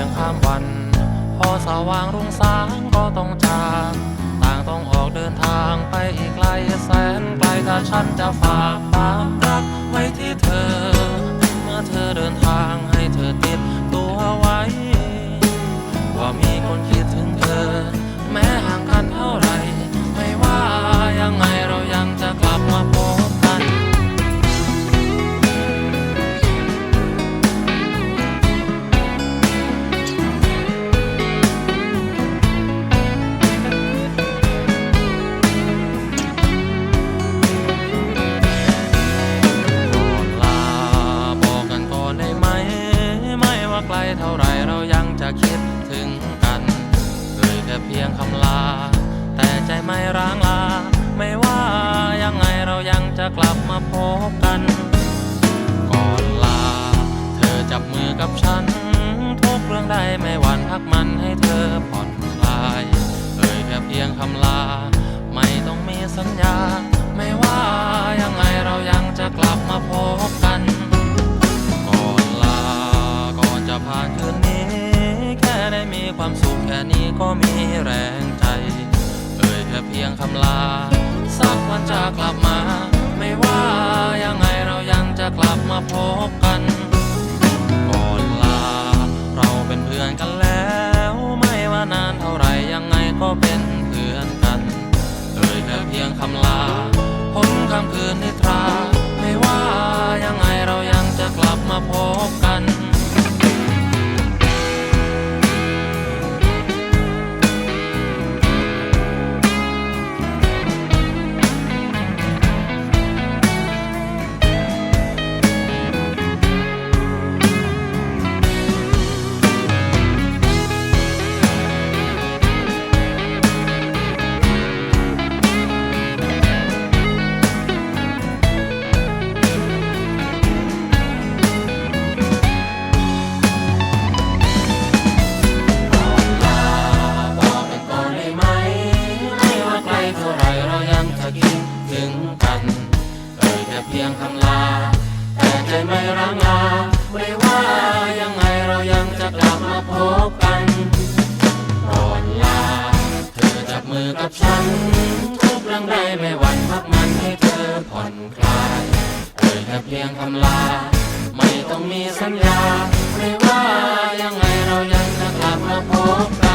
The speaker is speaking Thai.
ยงข้ามวัน พอสว่างรุ่งสางก็ต้องจากต่างต้องออกเดินทางไปอีกไกลแสนไกลถ้าฉันจะฝากความรักไว้ที่เธอ เมื่อเธอเดินทางให้ แต่ใจไม่ร้างลา ไม่ว่ายังไงเรายังจะกลับมาพบกัน กลับมา ไม่ว่ายังไงเรายังจะกลับมาพบกันก่อนลา เราเป็นเพื่อนกันแล้ว ไม่ว่านานเท่าไหรยังไงก็เป็นเพื่อนกันเอ่ยแค่เพียงคำลาพ้นคำคืน พียงคำลา แต่ใจไม่ร้างลา ไม่ว่ายังไงเรายังจะกลับมาพบกันก่อนลา เธอจับมือกับฉัน ทุกเรื่องใดไม่หวั่นพักมันให้เธอผ่อนคลายเอ่ยแค่เพียงคำลา ไม่ต้องมีสัญญา ไม่ว่ายังไงเรายังจะกลับมาพบกัน